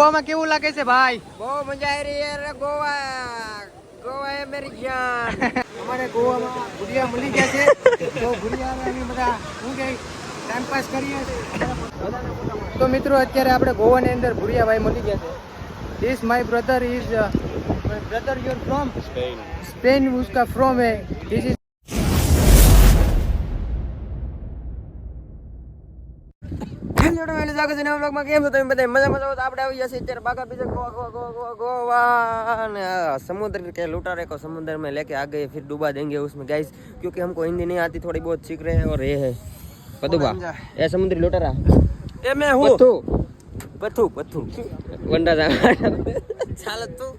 ગોવામાં કેવું લાગે છે ભાઈ? બહુ મજા આવી રહી છે ગોવા ગોવા એ મેરી જાન અમારે ગોવામાં ગુડિયા મળી ગયા છે. તો ગુડિયાની બધા શું કે ટાઈમ પાસ કરીએ. તો મિત્રો અત્યારે આપણે ગોવાની અંદર ભુરિયાભાઈ મળી ગયા છે. This my brother is brother your from Spain Spain ઉસકા from હે ધીસ ઇઝ હેલો મેલે સ્વાગત છે નવા બ્લોગમાં કેમ છો તમે બધા મજા મજા તો આપણે આવી ગયા છીએ અત્યારે બાગા બીજા ગોવા ગોવા ગોવા ગોવા ગોવા અને આ समुद्र के लुटारे को समुद्र में लेके आ गए फिर डुबा देंगे उसमें गाइस क्योंकि हमको हिंदी नहीं आती थोड़ी बहुत सीख रहे हैं और ये है पदुबा ये समुद्री लुटारा ये मैं हूँ पत्थू पत्थू पत्थू वंडा साला तू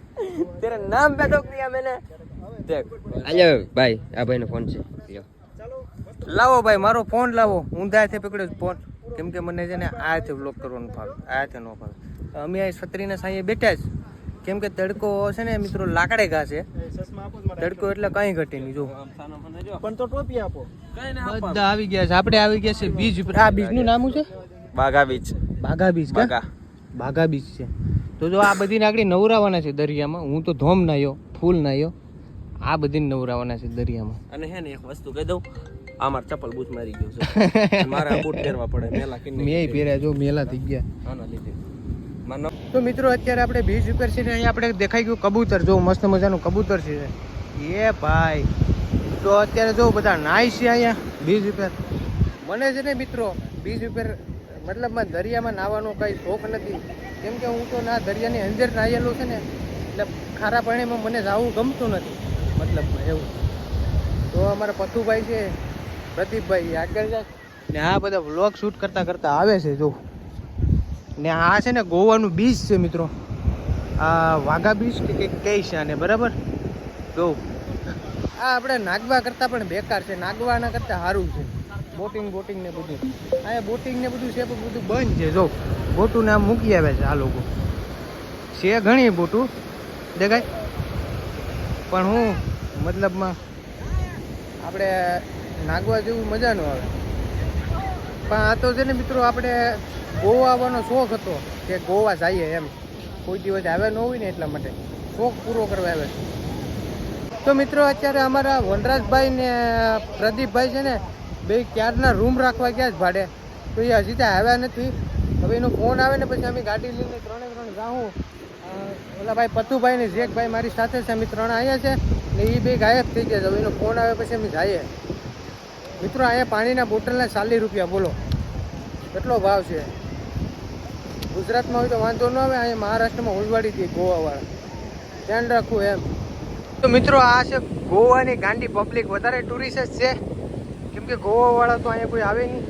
तेरा नाम पे ठोक दिया मैंने देख हेलो भाई આ ભાઈનો ફોન છે લ્યો લાવો ભાઈ મારો ફોન લાવો ઊંધાથી પકડ્યો ફોન કેમ કે મને છે ને આ હાથે બ્લોક કરવાનું ફાવે આ હાથે ન ફાવે અમે આ છત્રીના સાંયે બેઠા જ. કેમ કે તડકો છે ને મિત્રો લાકડે ઘા છે. તડકો એટલે કઈ ઘટે નહીં જો. પણ તો ટોપી આપો. બધા આવી ગયા છે આપણે આવી ગયા છે બીજ આ બીજનું નામ છે? બાગા બીચ. બાઘા બીજ કા? બાગા બીચ બીજ છે. તો જો આ બધી નાકડી નવરાવાના છે દરિયામાં હું તો ધોમ નાયો ફૂલ નાયો. આ બધી નવરાવાના છે દરિયામાં. અને હે ને એક વસ્તુ કહી દઉં આ મારા ચપ્પલ બૂટ મારી ગયું છે. મારા બૂટ પહેરવા પડે મેલા કિન્ને મેં પહેર્યા જો મેલા થઈ ગયા. આના લીધે. માનો. તો મિત્રો અત્યારે આપણે બીચ ઉપર છે ને અહીંયા આપણે દેખાઈ ગયું કબૂતર. જો મસ્ત મજાનું કબૂતર છે. એ ભાઈ. તો અત્યારે જો બધા નાય છે અહીંયા બીચ ઉપર. મને છે ને મિત્રો બીચ ઉપર મતલબમાં દરિયામાં નાહવાનો કઈ શોખ નથી. કેમ કે હું તો ના દરિયાની અંદર નાહ્યેલો છે ને એટલે ખારા પાણીમાં મને જવું ગમતું નથી. મતલબમાં એવું. તો અમારા પથુભાઈ છે, પ્રદીપભાઈ, આગળ ને આ બધા વ્લોગ શૂટ કરતા કરતા આવે છે, જો. ને આ છે ને ગોવાનું બીચ છે, મિત્રો. આ વાઘા બીચ કે કંઈક કહે છે આને, બરાબર? જો. આ આપણે નાગવા કરતાં પણ બેકાર છે, નાગવાના કરતાં સારું છે. બોટિંગ બોટિંગ ને બધું. અહીંયા બોટિંગ ને બધું છે, પણ બધું બંધ છે, જો. બોટું આમ મૂકી આવે છે આ લોકો. છે ઘણી બોટું દેખાય? પણ હું મતલબમાં આપણે નાગવા જેવું મજા ન આવે. પણ આ તો છે ને મિત્રો આપણે ગોવા આવવાનો શોખ હતો કે ગોવા જઈએ એમ. કોઈ દિવસ આવ્યા ન હોય ને એટલા માટે. શોખ પૂરો કરવા આવે તો મિત્રો અત્યારે અમારા વનરાજભાઈ ને પ્રદીપભાઈ છે ને બે ક્યારના રૂમ રાખવા ગયા જ ભાડે. તો એ હજી ત્યાં આવ્યા નથી. હવે એનો ફોન આવે ને પછી અમે ગાડી લઈને ત્રણે ત્રણ જાઉં. ઓલા ભાઈ પતુભાઈ ને જેકભાઈ મારી સાથે છે, અમે ત્રણ આવ્યા છે, ને એ બે ગાયબ થઈ ગયા એનો ફોન આવે પછી અમે જઈએ. મિત્રો, અહીંયા પાણીના બોટલના ચાલીસ રૂપિયા, બોલો. કેટલો ભાવ છે? ગુજરાતમાં હોય તો વાંધો ન આવે, અહીંયા મહારાષ્ટ્રમાં ઉલવાડી હતી ગોવાવાળા. ધ્યાન રાખવું એમ. તો મિત્રો, આ છે ગોવાની ગાંડી પબ્લિક વધારે ટુરિસ્ટ છે. કેમ કે ગોવાવાળા તો અહીંયા કોઈ આવે નહીં.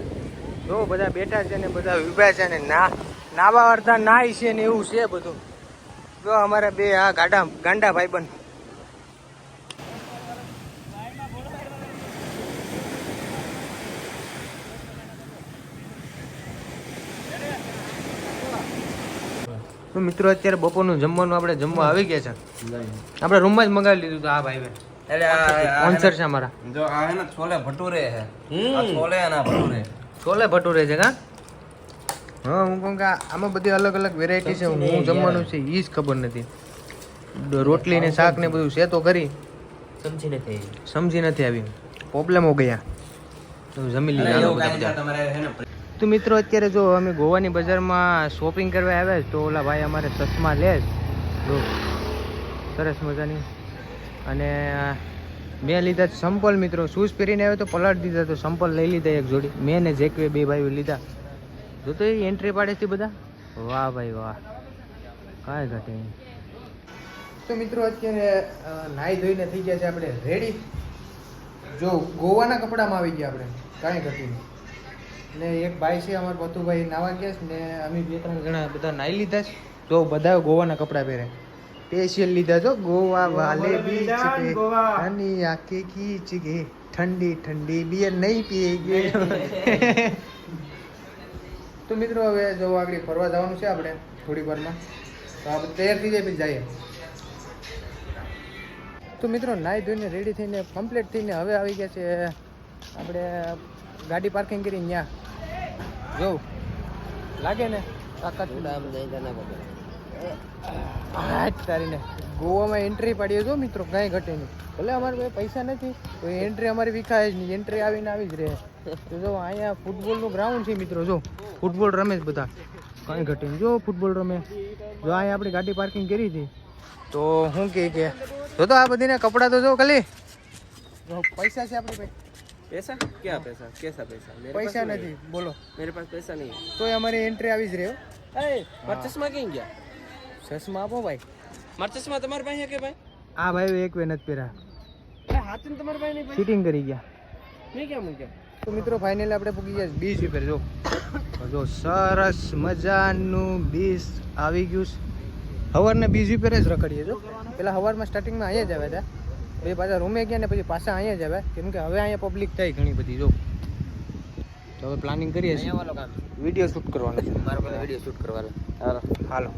જો બધા બેઠા છે ને, બધા ઊભા છે ને, ના નાવા અડધા નાય છે ને એવું છે બધું. જો અમારા બે આ ગાડા ગાંડા ભાઈબંધ. તો મિત્રો અત્યારે બપોરનું જમવાનું આપડે જમવા આવી ગયા છે. આપડે રૂમમાં જ મંગાવી લીધું આ ભાઈ સ્પોન્સર છે અમારા. છોલે ભટુરે હે. છોલે ભટુરે. છોલે ભટુરે છે કા? હા હું કહું કે આમાં બધી અલગ અલગ વેરાયટી છે. હું જમવાનું છે એ જ ખબર નથી. રોટલી ને શાક ને બધું છે તો કરી સમજી નથી સમજી નથી આવી. પ્રોબ્લેમ ગયા. તો જમી લીધા. તો મિત્રો અત્યારે જો અમે ગોવાની બજારમાં શોપિંગ કરવા આવ્યા તો ઓલા ભાઈ અમારે ચશ્મા લે. સરસ મજાની. અને મેં લીધા સંપલ મિત્રો. શૂઝ પહેરીને આવ્યો તો પલાટ દીધા તો સંપલ લઈ લીધા એક જોડી. મેં ને જેકવે બે ભાઈઓ લીધા. જો તો એન્ટ્રી પાડે છે બધા? વાહ ભાઈ વાહ. કાંઈ ઘટે નહીં. તો મિત્રો અત્યારે નાહી ધોઈને થઈ ગયા છે આપણે. રેડી જો ગોવાના કપડામાં આવી ગયા આપણે. કાંઈ ઘટી નહીં. ને એક ભાઈ છે અમારા પતુભાઈ નાવા ગયા છે ને અમે બે ત્રણ જણા બધા નાઈ લીધા છે. તો બધા ગોવાના કપડાં પહેરે. સ્પેશિયલ લીધા છો ગોવા વાલે બીચ કે હની આખી કીચ ગે ઠંડી ઠંડી બિયર નહીં પીએ. તો મિત્રો હવે જો આગળ ફરવા જવાનું છે આપણે થોડી વારમાં તો આપણે તૈયાર થઈ જાય પછી જઈએ. તો મિત્રો નાહી ધોઈને રેડી થઈને કમ્પ્લીટ થઈને હવે આવી ગયા છે આપણે ગાડી પાર્કિંગ કરી ત્યાં જો લાગે ને? જ તારીને. ગોવામાં એન્ટ્રી પાડીએ જો મિત્રો કાંઈ ઘટે નહીં. ભલે અમારે પાસે પૈસા નથી તો એન્ટ્રી અમારી વિખાય જ નહીં. એન્ટ્રી આવીને આવી જ રહે. તો જો અહીંયા ફૂટબોલનું ગ્રાઉન્ડ છે મિત્રો જો. ફૂટબોલ રમે છે બધા. કઈ ઘટીને જો ફૂટબોલ રમે. જો અહીંયા આપણી ગાડી પાર્કિંગ કરી હતી. તો શું કે કે જો તો આ બધીને કપડા તો જો ખાલી. પૈસા છે આપણી પાસે. પૈસા? ક્યાં પૈસા? કેસા પૈસા? પૈસા નથી. બોલો. મારી પાસે પૈસા નહીં. તો અમારી એન્ટ્રી આવી જ રહ્યો. એ પરચેસમાં ક્યાં ગયા? ચશ્મા આપો ભાઈ. પરચેસમાં તમારી પાસે કે ભાઈ? આ ભાઈ એક વેનત પહેરા હાથ ને તમારી પાસે નહીં સીટિંગ કરી ગયા. મેં ક્યાં મૂક્યા? તો મિત્રો ફાઇનલ આપણે પૂકી ગયા બીચ ઉપર જો. જો સરસ મજાનું બીજ આવી ગયું છે. હવારને બીજ ઉપર જ રખડીએ જો. પેલા હવારમાં સ્ટાર્ટિંગમાં અહીંયા જ આવે છે પછી પાછા રૂમે ગયા ને પછી પાછા અહીંયા જ આવે કેમ કે હવે અહીંયા પબ્લિક થાય ઘણી બધી જો. તો હવે પ્લાનિંગ કરીએ છીએ. વીડિયો શૂટ કરવાનો છે. મારો પાસે વીડિયો શૂટ કરવાનો હાલો. હાલો.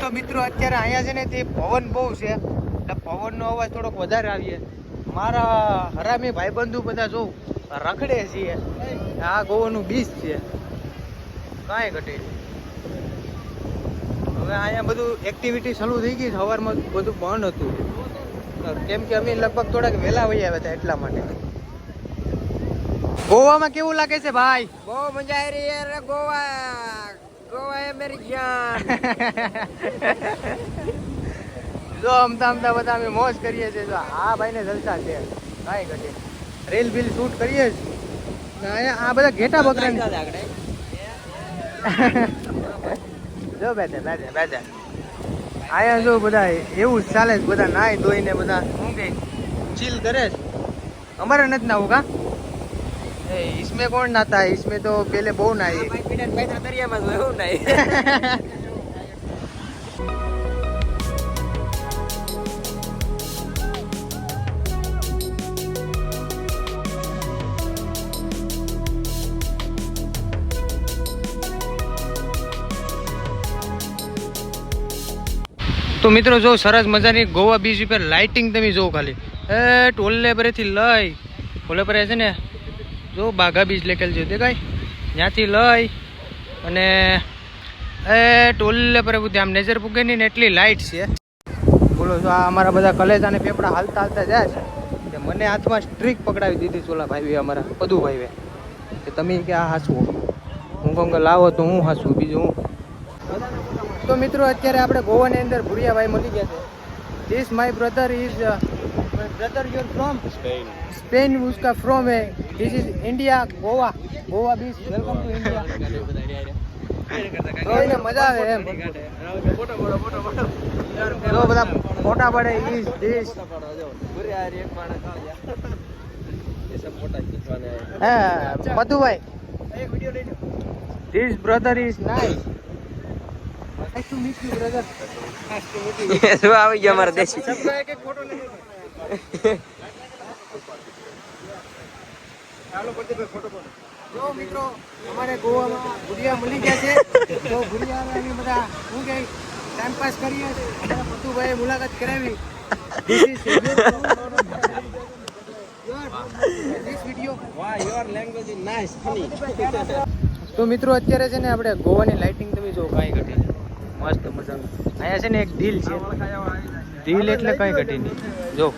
તો મિત્રો અત્યારે અહીંયા છે ને તે પવન બહુ છે. એટલે પવનનો અવાજ થોડોક વધારે આવીએ. મારા હરામી ભાઈબંધુ બધા જોઉં રખડે છીએ. આ ગોવાનું બીજ છે. કાંઈ ઘટે હવે અહીંયા બધું એક્ટિવિટી ચાલુ થઈ ગઈ સવારમાં બધું બંધ હતું. કેમ કે અમે લગભગ થોડાક વહેલા વહી આવ્યા હતા એટલા માટે. ગોવામાં કેવું લાગે છે ભાઈ? બહુ મજા આવી રહી યાર ગોવા. ગોવા એ મેરી જ્ઞાન જો અમતા અમતા બધા અમે મોજ કરીએ છીએ. જો આ ભાઈને જલસા છે. કાંઈ ઘટે રીલ બિલ શૂટ કરીએ જ ને અહીંયા આ બધા ઘેટા બકરા જો બેઠે બેઠે બેઠે અહીંયા જો બધા એવું જ ચાલે છે બધા નાય ધોઈને બધા શું કે ચીલ કરે છે અમારે નથી નાવું કા એ इसमें कौन नहाता है इसमें तो पहले बहू नहाई दरिया में તો મિત્રો જો સરસ મજાની ગોવા બીચ ઉપર લાઇટિંગ તમે જોવો ખાલી. એ ટોલે પરેથી લઈ. ટોલે પરે છે ને, જો બાઘા બીચ લેકેલ છે દેખાય ત્યાંથી લઈ અને એ ટોલે પરે બધી આમ નજર પૂગે નહીં ને એટલી લાઇટ છે. બોલો જો આ અમારા બધા કલેજા અને પેપડા હાલતા હાલતા જાય છે. કે મને હાથમાં સ્ટ્રીક પકડાવી દીધી ચોલા ભાઈ અમારા પદુ ભાઈએ કે તમે કે આ હાસવું? હું કહું કે લાવો તો હું હાસવું, બીજું હું. તો મિત્રો અત્યારે આપણે ગોવાની અંદર ભૂરિયાભાઈ મળી ગયા છે. This my brother is brother your from Spain. Spain ઉસકા from હે. This is India Goa. Goa beach welcome to India મજા આવે એમ. જો બધા મોટા પડે ઇઝ ધીસ હા Madhubhai. This brother is nice શું આવી ગયા અમારે ગોવામાં ભુડિયા મળી ગયા છે તો શું કે ટાઈમ પાસ કરીએ પતુભાઈએ મુલાકાત કરાવી તો મિત્રો, અત્યારે છે ને આપણે ગોવાની લાઇટિંગ તમે જો કાંઈ ઘટી મસ્ત મજાનું. અહીંયા છે ને એક દિલ છે. દિલ એટલે કઈ ઘટી નહીં. જો.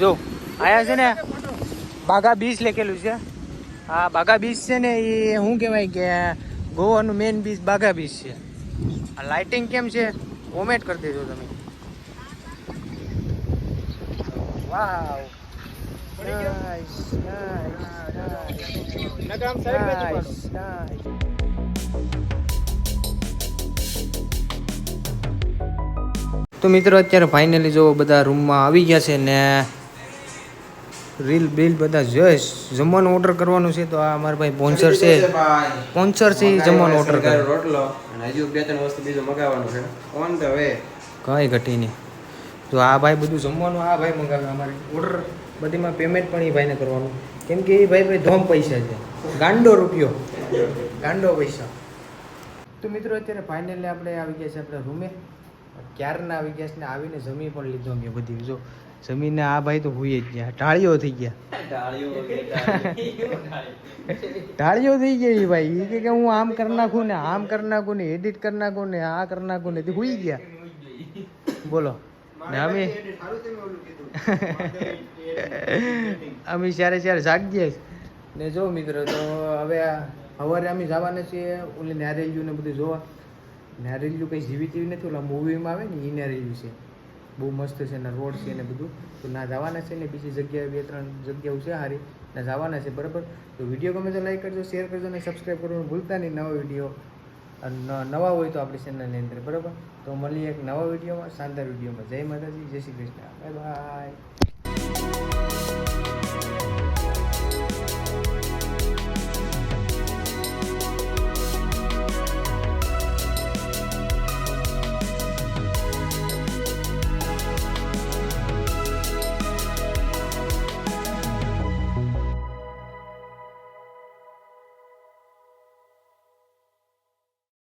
જો. અહીંયા છે ને બાગા બીચ લખેલું છે. આ બાગા બીચ છે ને એ શું કહેવાય કે ગોવાનું મેઇન બીચ બાગા બીચ છે. આ લાઇટિંગ કેમ છે? કોમેન્ટ કરી દેજો તમે. Wow. Nice nice nice nice તો મિત્રો અત્યારે ફાઇનલી જો બધા રૂમમાં આવી ગયા છે ને રીલ બિલ બધા જશ જમવાનું ઓર્ડર કરવાનું છે તો આ અમારા ભાઈ સ્પોન્સર છે. સ્પોન્સર છે જમવાનું ઓર્ડર કરે રોટલો. અને હજુ બે ત્રણ વસ્તુ બીજું મગાવવાનું છે. ઓન ધ વે કઈ ઘટી નહીં. તો આ ભાઈ બધું જમવાનું આ ભાઈ મંગાવે અમારે ઓર્ડર બધીમાં પેમેન્ટ પણ એ ભાઈને કરવાનું. કેમ કે એ ભાઈ ભાઈ ધોમ પૈસા છે. ગાંડો રૂપિયો. ગાંડો પૈસા. તો મિત્રો અત્યારે ફાઇનલી આપણે આવી ગયા છે આપણે રૂમે ક્યારના આવી ગયા ને આવીને જમી પણ લીધો મેં બધી. જો જમીને આ ભાઈ તો હુઈ જ ગયા. ટાળીઓ થઈ ગયા. ઢાળીઓ થઈ ગઈ ભાઈ. એ કે હું આમ કરી નાખું ને આમ કરી નાખું ને એડિટ કરી નાખું ને આ કરી નાખું ને તે હુઈ ગયા. બોલો. ને અમે અમે જ્યારે ત્યારે જાગીએ ને જો મિત્રો તો હવે સવારે અમે જવાના છીએ. ઓલી નેરેલિયું ને બધું જોવા. નેરેલિયું કંઈ જીવી તેવી નથી, ઓલા મૂવીમાં આવે ને એ નેરેલિયું છે. બહુ મસ્ત છે ને રોડ છે ને બધું. તો ના જવાના છે ને, બીજી જગ્યાએ બે ત્રણ જગ્યાઓ છે સારી ના જવાના છે, બરાબર. તો વીડિયો ગમે તો લાઈક કરજો શેર કરજો અને સબસ્ક્રાઈબ કરવાનું ભૂલતા નહીં નવા વીડિયો નવા હોય તો આપણી ચેનલની અંદર, બરાબર? તો મળીએ એક નવા વિડીયોમાં શાનદાર વિડીયોમાં જય માતાજી, જય શ્રી કૃષ્ણ. Bye bye